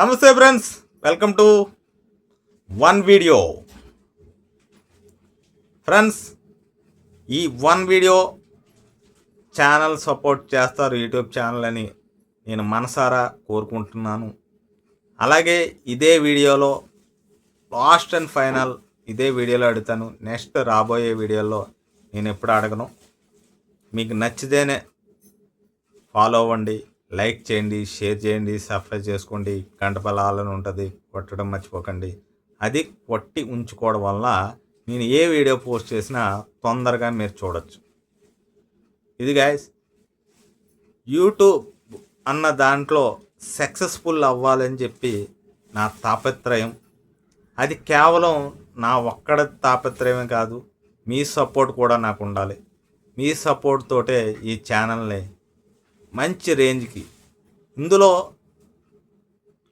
నమస్తే friends welcome to one video. Friends ఈ one video channel support చేస్తారు YouTube channel అని నేను మనసారా కోరుకుంటున్నాను. అలాగే ఇదే వీడియోలో లాస్ట్ అండ్ ఫైనల్ ఇదే వీడియోలో అడుగుతాను. నెక్స్ట్ రాబోయే వీడియోలో నేను ఎప్పుడు అడగను. మీకు నచ్చితేనే ఫాలో అవ్వండి. లైక్ చేయండి షేర్ చేయండి సబ్స్క్రైబ్ చేసుకోండి. గంట ఉంటుంది కొట్టడం మర్చిపోకండి. అది కొట్టి ఉంచుకోవడం వల్ల నేను ఏ వీడియో పోస్ట్ చేసినా తొందరగా మీరు చూడొచ్చు. ఇది గాయస్ యూట్యూబ్ అన్న దాంట్లో సక్సెస్ఫుల్ అవ్వాలని చెప్పి నా తాపత్రయం. అది కేవలం నా ఒక్కడ తాపత్రయమే కాదు మీ సపోర్ట్ కూడా నాకు ఉండాలి. మీ సపోర్ట్ తోటే ఈ ఛానల్ని మంచి రేంజ్కి. ఇందులో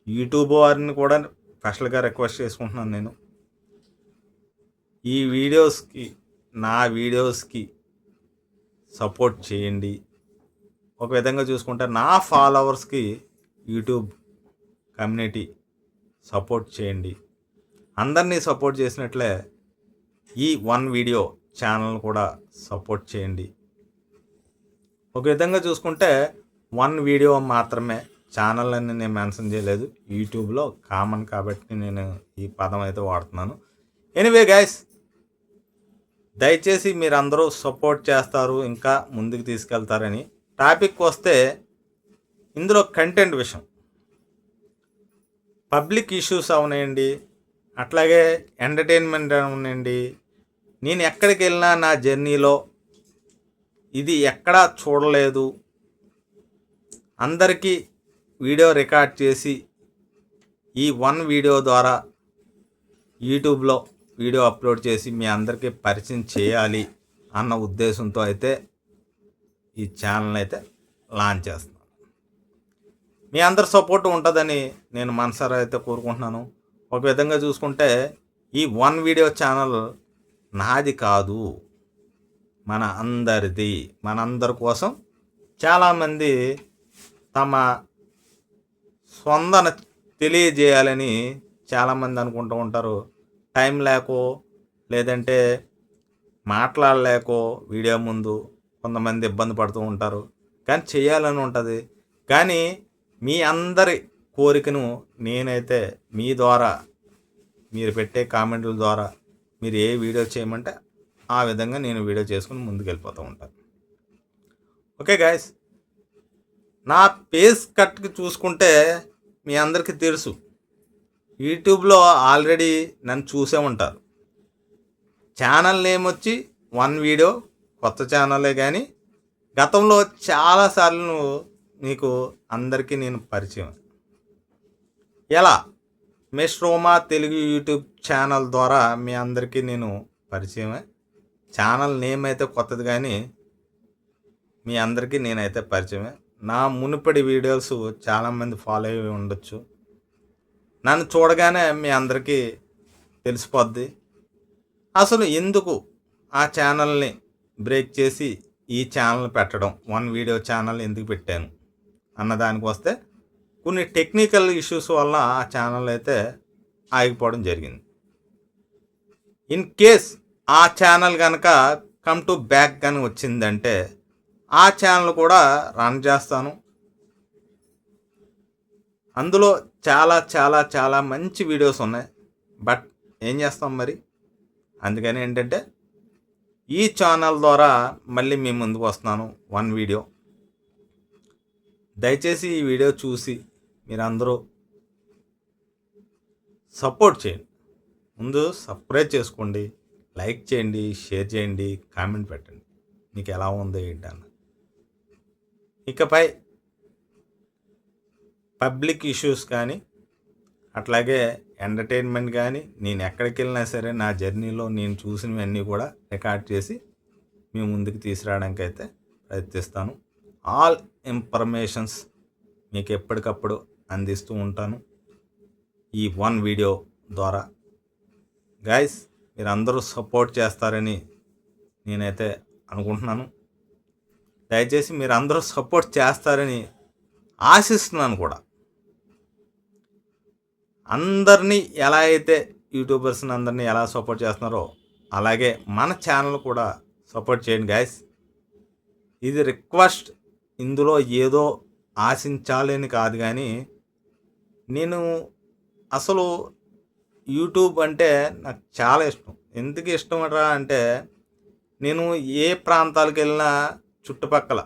యూట్యూబ్ వారిని కూడా స్పెషల్గా రిక్వెస్ట్ చేసుకుంటున్నాను నేను. ఈ వీడియోస్కి నా వీడియోస్కి సపోర్ట్ చేయండి. ఒక విధంగా చూసుకుంటే నా ఫాలోవర్స్కి యూట్యూబ్ కమ్యూనిటీ సపోర్ట్ చేయండి. అందరినీ సపోర్ట్ చేసినట్లే ఈ వన్ వీడియో ఛానల్ కూడా సపోర్ట్ చేయండి. ఒక విధంగా చూసుకుంటే వన్ వీడియో మాత్రమే ఛానల్ అని నేను మెన్షన్ చేయలేదు. యూట్యూబ్లో కామన్ కాబట్టి నేను ఈ పదం అయితే వాడుతున్నాను. ఎనీవే గైస్ దయచేసి మీరందరూ సపోర్ట్ చేస్తారు ఇంకా ముందుకు తీసుకెళ్తారని. టాపిక్ వస్తే ఇందులో కంటెంట్ విషయం. పబ్లిక్ ఇష్యూస్ అవునండి అట్లాగే ఎంటర్టైన్మెంట్ అవునండి. నేను ఎక్కడికి వెళ్ళినా నా జర్నీలో ఇది ఎక్కడా చూడలేదు. అందరికీ వీడియో రికార్డ్ చేసి ఈ వన్ వీడియో ద్వారా యూట్యూబ్లో వీడియో అప్లోడ్ చేసి మీ అందరికీ పరిచయం చేయాలి అన్న ఉద్దేశంతో అయితే ఈ ఛానల్ అయితే లాంచ్ చేస్తున్నాను. మీ అందరి సపోర్ట్ ఉంటుందని నేను మనసారా అయితే కోరుకుంటున్నాను. ఒక విధంగా చూసుకుంటే ఈ వన్ వీడియో ఛానల్ నాది కాదు. మన అందరిది మనందరి కోసం చాలామంది తమ స్వందన తెలియజేయాలని చాలామంది అనుకుంటూ ఉంటారు. టైం లేకో లేదంటే మాట్లాడలేకో వీడియో ముందు కొంతమంది ఇబ్బంది పడుతూ ఉంటారు. కానీ చేయాలని ఉంటుంది. కానీ మీ అందరి కోరికను నేనైతే మీ ద్వారా మీరు పెట్టే కామెంట్ల ద్వారా మీరు ఏ వీడియో చేయమంటే ఆ విధంగా నేను వీడియో చేసుకుని ముందుకు వెళ్ళిపోతూ ఉంటాను. Okay guys. నా పేస్ కట్కి చూసుకుంటే మీ అందరికీ తెలుసు. యూట్యూబ్లో ఆల్రెడీ నన్ను చూసే ఉంటారు. ఛానల్ నేమ్ వచ్చి వన్ వీడియో కొత్త ఛానలే కానీ గతంలో చాలాసార్లు మీకు అందరికీ నేను పరిచయం. ఎలా? Miss Roma Telugu YouTube channel ద్వారా మీ అందరికీ నేను పరిచయమే. ఛానల్ నేమ్ అయితే కొత్తది కానీ మీ అందరికీ నేనైతే పరిచయమే. నా మునుపటి వీడియోస్ చాలామంది ఫాలో అయ్యి ఉండొచ్చు. నన్ను చూడగానే మీ అందరికీ తెలిసిపోద్ది. అసలు ఎందుకు ఆ ఛానల్ని బ్రేక్ చేసి ఈ ఛానల్ పెట్టడం? వన్ వీడియో ఛానల్ ఎందుకు పెట్టాను? అన్న దానికి వస్తే కొన్ని టెక్నికల్ ఇష్యూస్ వల్ల ఆ ఛానల్ అయితే ఆగిపోవడం జరిగింది. ఇన్ కేస్ ఆ ఛానల్ కనుక కమ్ టు బ్యాక్ కానీ వచ్చిందంటే ఆ ఛానల్ కూడా రన్ చేస్తాను. అందులో చాలా చాలా చాలా మంచి వీడియోస్ ఉన్నాయి. బట్ ఏం చేస్తాం మరి? అందుకని ఏంటంటే ఈ ఛానల్ ద్వారా మళ్ళీ మీ ముందుకు వస్తున్నాను వన్ వీడియో దయచేసి ఈ వీడియో చూసి మీరందరూ సపోర్ట్ చేయండి. ముందు సబ్స్క్రైబ్ చేసుకోండి. లైక్ చేయండి షేర్ చేయండి కామెంట్ పెట్టండి. మీకు ఎలా ఉందో ఏంటన్న ఇకపై పబ్లిక్ ఇష్యూస్ కానీ అట్లాగే ఎంటర్టైన్మెంట్ కానీ నేను ఎక్కడికి వెళ్ళినా సరే నా జర్నీలో నేను చూసినవన్నీ కూడా రికార్డ్ చేసి మీ ముందుకు తీసుకురావడానికి అయితే ప్రయత్నిస్తాను. ఆల్ ఇన్ఫర్మేషన్స్ మీకు ఎప్పటికప్పుడు అందిస్తూ ఉంటాను ఈ వన్ వీడియో ద్వారా. గాయస్ మీరు అందరూ సపోర్ట్ చేస్తారని నేనైతే అనుకుంటున్నాను. దయచేసి మీరు అందరూ సపోర్ట్ చేస్తారని ఆశిస్తున్నాను కూడా. అందరినీ ఎలా అయితే యూట్యూబర్స్ని అందరినీ ఎలా సపోర్ట్ చేస్తున్నారో అలాగే మన ఛానల్ కూడా సపోర్ట్ చేయండి గాయస్. ఇది రిక్వెస్ట్. ఇందులో ఏదో ఆశించాలని కాదు కానీ నేను అసలు యూట్యూబ్ అంటే నాకు చాలా ఇష్టం. ఎందుకు ఇష్టం రా అంటే నేను ఏ ప్రాంతాలకు వెళ్ళినా చుట్టుపక్కల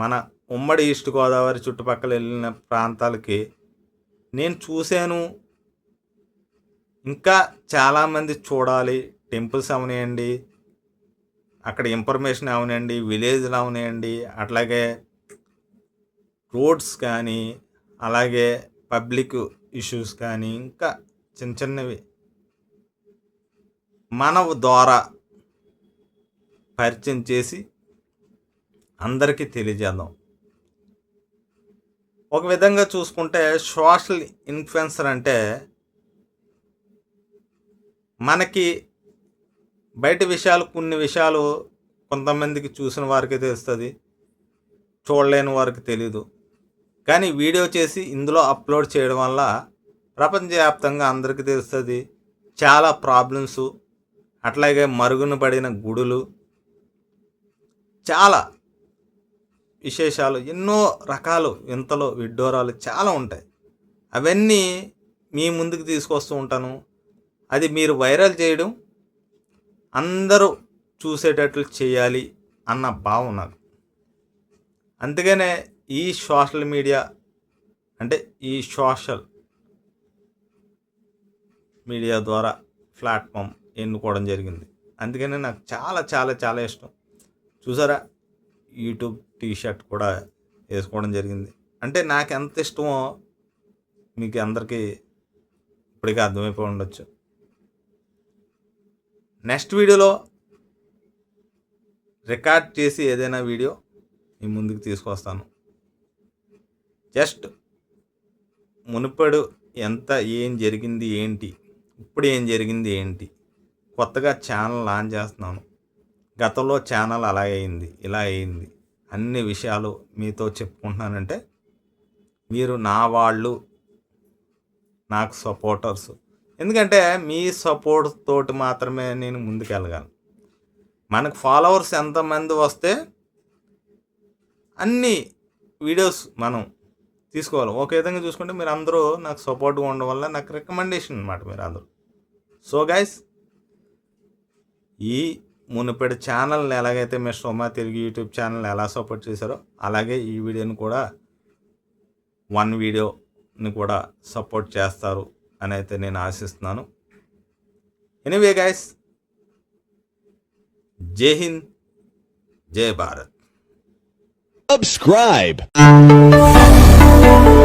మన ఉమ్మడి ఈస్ట్ గోదావరి చుట్టుపక్కల వెళ్ళిన ప్రాంతాలకి నేను చూశాను. ఇంకా చాలామంది చూడాలి టెంపుల్స్ అవనివ్వండి అక్కడ ఇన్ఫర్మేషన్ అవనివ్వండి విలేజ్లు అవనివ్వండి అట్లాగే రోడ్స్ కానీ అలాగే పబ్లిక్ ఇష్యూస్ కానీ ఇంకా చిన్న చిన్నవి. మన ద్వారా పరిచయం చేసి అందరికీ తెలియజేద్దాం. ఒక విధంగా చూసుకుంటే సోషల్ ఇన్ఫ్లుయెన్సర్ అంటే మనకి బయట విషయాలు కొన్ని విషయాలు కొంతమందికి చూసిన వారికి తెలుస్తుంది చూడలేని వారికి తెలీదు. కానీ వీడియో చేసి ఇందులో అప్లోడ్ చేయడం వల్ల ప్రపంచవ్యాప్తంగా అందరికీ తెలుస్తుంది చాలా ప్రాబ్లమ్స్ అట్లాగే మరుగున పడిన గుడులు చాలా విశేషాలు ఎన్నో రకాలు వింతలు విడ్డూరాలు చాలా ఉంటాయి. అవన్నీ మీ ముందుకు తీసుకొస్తూ ఉంటాను. అది మీరు వైరల్ చేయడం అందరూ చూసేటట్లు చేయాలి అన్న భావం నాకు. అందుకనే ఈ సోషల్ మీడియా అంటే ఈ సోషల్ మీడియా ద్వారా ప్లాట్ఫామ్ ఎన్నుకోవడం జరిగింది. అందుకనే నాకు చాలా చాలా చాలా ఇష్టం. చూసారా? యూట్యూబ్ టీ షర్ట్ కూడా వేసుకోవడం జరిగింది. అంటే నాకు ఎంత ఇష్టమో మీకు అందరికీ ఇప్పటికే అర్థమైపోయి ఉండొచ్చు. నెక్స్ట్ వీడియోలో రికార్డ్ చేసి ఏదైనా వీడియో మీ ముందుకు తీసుకొస్తాను. జస్ట్ మునుపడు ఎంత ఏం జరిగింది ఏంటి ఇప్పుడు ఏం జరిగింది ఏంటి? కొత్తగా ఛానల్ లాంచ్ చేస్తున్నాను. గతంలో ఛానల్ అలా అయింది ఇలా అయింది. అన్ని విషయాలు మీతో చెప్పుకుంటున్నానంటే మీరు నా వాళ్ళు నాకు సపోర్టర్స్. ఎందుకంటే మీ సపోర్ట్ తోటి మాత్రమే నేను ముందుకెళ్ళగలను. మనకు ఫాలోవర్స్ ఎంతమంది వస్తే అన్ని వీడియోస్ మనం తీసుకోవాలి. ఒక విధంగా చూసుకుంటే మీరు అందరూ నాకు సపోర్ట్గా ఉండడం వల్ల నాకు రికమెండేషన్ అనమాట మీరు అందరూ సో గైస్ ఈ మునుపటి ఛానల్ని ఎలాగైతే మీరు సోమా తెలుగు యూట్యూబ్ ఛానల్ ఎలా సపోర్ట్ చేశారో అలాగే ఈ వీడియోని కూడా వన్ వీడియోని కూడా సపోర్ట్ చేస్తారు అని అయితే నేను ఆశిస్తున్నాను. ఎనీవే గైస్ జై హింద్ జై భారత్. you.